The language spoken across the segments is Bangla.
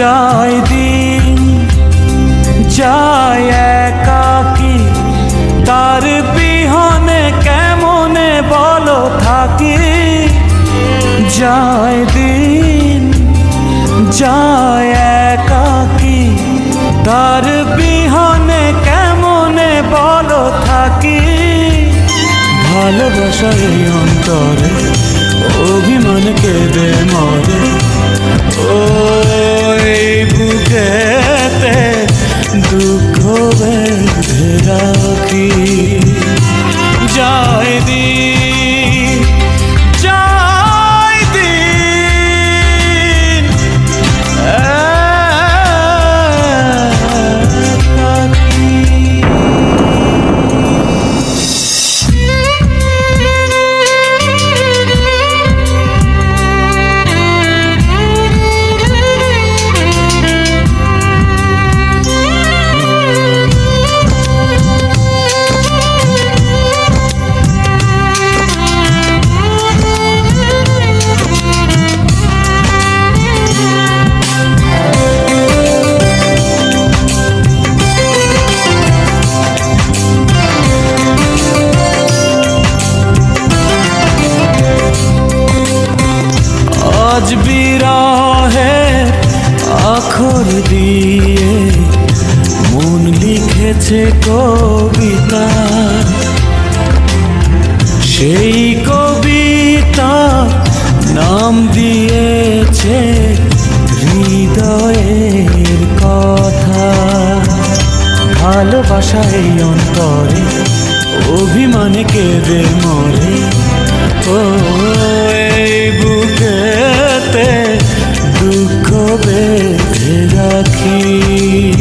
যায় দিন, যায় একাকি। তার বিহনে কেমনে বলো থাকি? যায় দিন, যায় একাকি। তার বিহনে কেমনে বলো থাকি? ভালোবাসা এই অন্তরে অভিমান কেঁদে মরে। Oh, hey. বিরহে আখর দিয়ে মন লিখেছে কবিতা। সেই কবিতা নাম দিয়েছে হৃদয়ের কথা। ভালোবাসা এই অন্তরে, অভিমানে কেঁদে মরে। ও 情。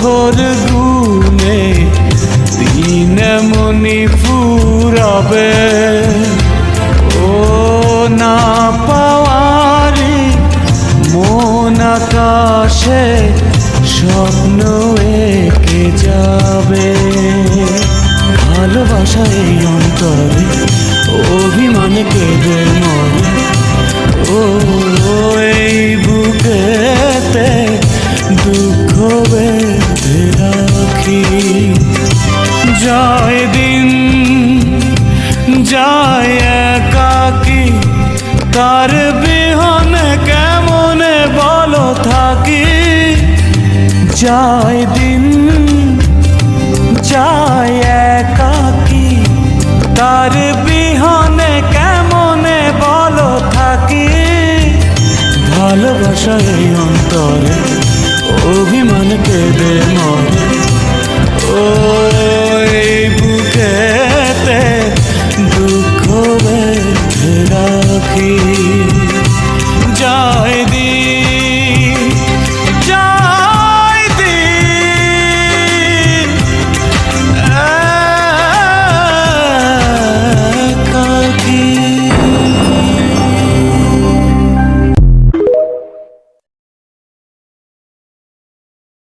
প্রহর গুনে দিন মনি ফুরাবে। ও না পাওয়ারি মন আকাশে স্বপ্ন এঁকে যাবে। ভালোবাসা এই অন্তরে যায় কাকি তার বিহনে কেমন বলো থাকি? যায় দিন, যায় একাকি। তার বিহনে কেমন বলো থাকি? ভালোবাসায় অন্তরে অভিমান কেঁদে মরে